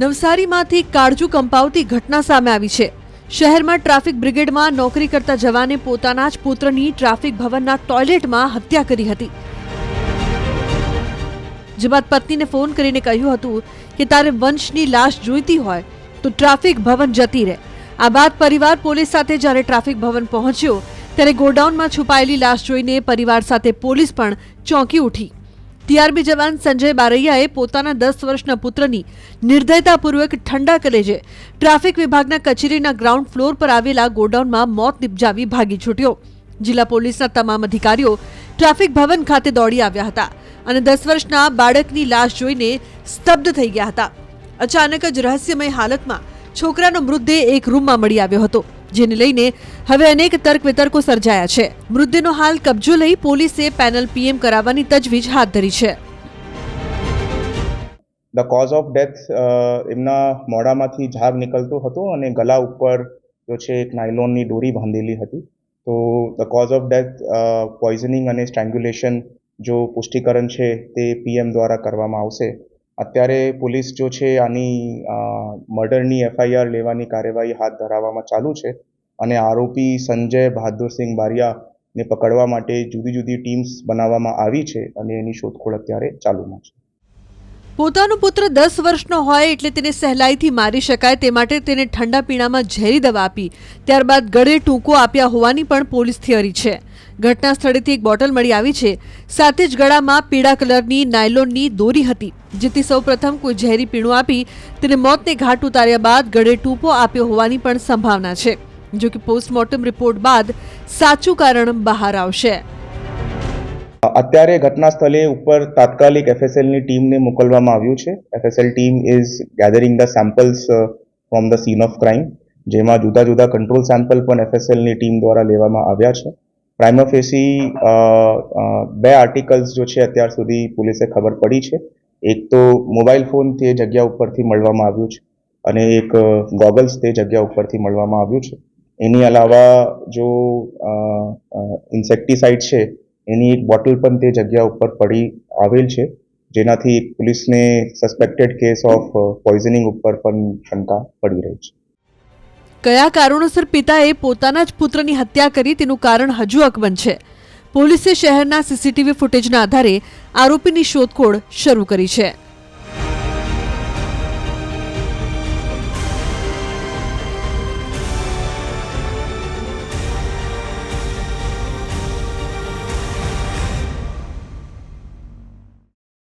નવસારીમાંથી કાળજુ કંપાવતી ઘટના સામે આવી છે. શહેરમાં ટ્રાફિક બ્રિગેડમાં નોકરી કરતા જવાને પોતાના જ પુત્રની ટ્રાફિક ભવનના ટોયલેટમાં હત્યા કરી હતી. જે બાદ પત્નીને ફોન કરીને કહ્યું હતું કે તારે વંશની લાશ જોઈતી હોય તો ટ્રાફિક ભવન જતી રહે. આ બાદ પરિવાર પોલીસ સાથે જ્યારે ટ્રાફિક ભવન પહોંચ્યો, ત્યારે ગોડાઉનમાં છુપાયેલી લાશ જોઈને પરિવાર સાથે પોલીસ પણ ચોંકી ઉઠી. ટીઆરબી જવાન સંજય બારૈયાએ પોતાના દસ વર્ષના પુત્રની નિર્દયતાપૂર્વક ઠંડા કલેજે ટ્રાફિક વિભાગના કચેરીના ગ્રાઉન્ડ ફ્લોર પર આવેલા ગોડાઉનમાં મોત નિપજાવી ભાગી છૂટ્યો. જિલ્લા પોલીસના તમામ અધિકારીઓ ટ્રાફિક ભવન ખાતે દોડી આવ્યા હતા અને દસ વર્ષના બાળકની લાશ જોઈને સ્તબ્ધ થઈ ગયા હતા. અચાનક જ રહસ્યમય હાલતમાં છોકરાનો મૃતદેહ એક રૂમમાં મળી આવ્યો હતો. જેને લઈને હવે અનેક તર્ક વિતર્કો સર્જાયા છે. મૃતદેહનો હાલ કબજો લઈ પોલીસે પેનલ પીએમ કરાવવાની તજવીજ હાથ ધરી છે. ધ કોઝ ઓફ ડેથ એમના મોઢામાંથી ઝાગ નીકળતો હતો અને ગલા ઉપર જો છે એક નાયલોનની દોરી બાંધેલી હતી. તો the cause of death poisoning અને સ્ટ્રેંગ્યુલેશન જો પુષ્ટિકરણ છે તે પીએમ દ્વારા કરવામાં આવશે. અત્યારે પોલીસ જો છે આની મર્ડરની એફઆઈઆર લેવાની કાર્યવાહી હાથ ધરાવવામાં ચાલુ છે અને આરોપી સંજય બહાદુરસિંહ બારિયાને પકડવા માટે જુદી જુદી ટીમ્સ બનાવવામાં આવી છે અને એની શોધખોળ અત્યારે ચાલુમાં છે. પોતાનો પુત્ર દસ વર્ષનો હોય એટલે તેને સહેલાઈથી મારી શકાય તે માટે તેને ઠંડા પીણામાં ઝેરી દવા આપી. ત્યારબાદ ગળે ટૂંકો આપ્યા હોવાની પણ પોલીસ થિયરી છે. ઘટના સ્થળેથી એક બોટલ મળી આવી છે. સાથે જ ગળામાં પીળા કલરની નાયલોનની દોરી હતી, જેથી સૌપ્રથમ કોઈ ઝેરી પીણું આપી તેને મોતને ઘાટ ઉતાર્યા બાદ ગળે ટૂંપો આપ્યો હોવાની પણ સંભાવના છે જો કે પોસ્ટમોર્ટમ રિપોર્ટ બાદ સાચું કારણ બહાર આવશે. અત્યારે ઘટના સ્થળે ઉપર તાત્કાલિક એફએસએલની ટીમને મોકલવામાં આવ્યું છે. FSL team is gathering the samples from the scene of crime જેમાં જુદા જુદા કંટ્રોલ સેમ્પલ પણ એફએસએલની ટીમ દ્વારા લેવામાં આવ્યા છે. પ્રાઇમોફેસી બે આર્ટિકલ્સ જો છે અત્યાર સુધી પોલીસે ખબર પડી છે. એક તો મોબાઈલ ફોન તે જગ્યા ઉપરથી મળવામાં આવ્યું છે અને એક ગોગલ્સ તે જગ્યા ઉપરથી મળવામાં આવ્યું છે. એની અલાવા જો ઇન્સેક્ટિસાઇડ છે એની એક બોટલ પણ તે જગ્યા ઉપર પડી આવેલ છે, જેનાથી પોલીસને સસ્પેક્ટેડ કેસ ઓફ પોઈઝનિંગ ઉપર પણ શંકા પડી રહી છે. કયા કારણોસર પિતાએ પોતાના જ પુત્રની હત્યા કરી તેનું કારણ હજુ અકબંધ છે? પોલીસે શહેરના સીસીટીવી ફૂટેજના આધારે આરોપીની શોધખોળ શરૂ કરી છે.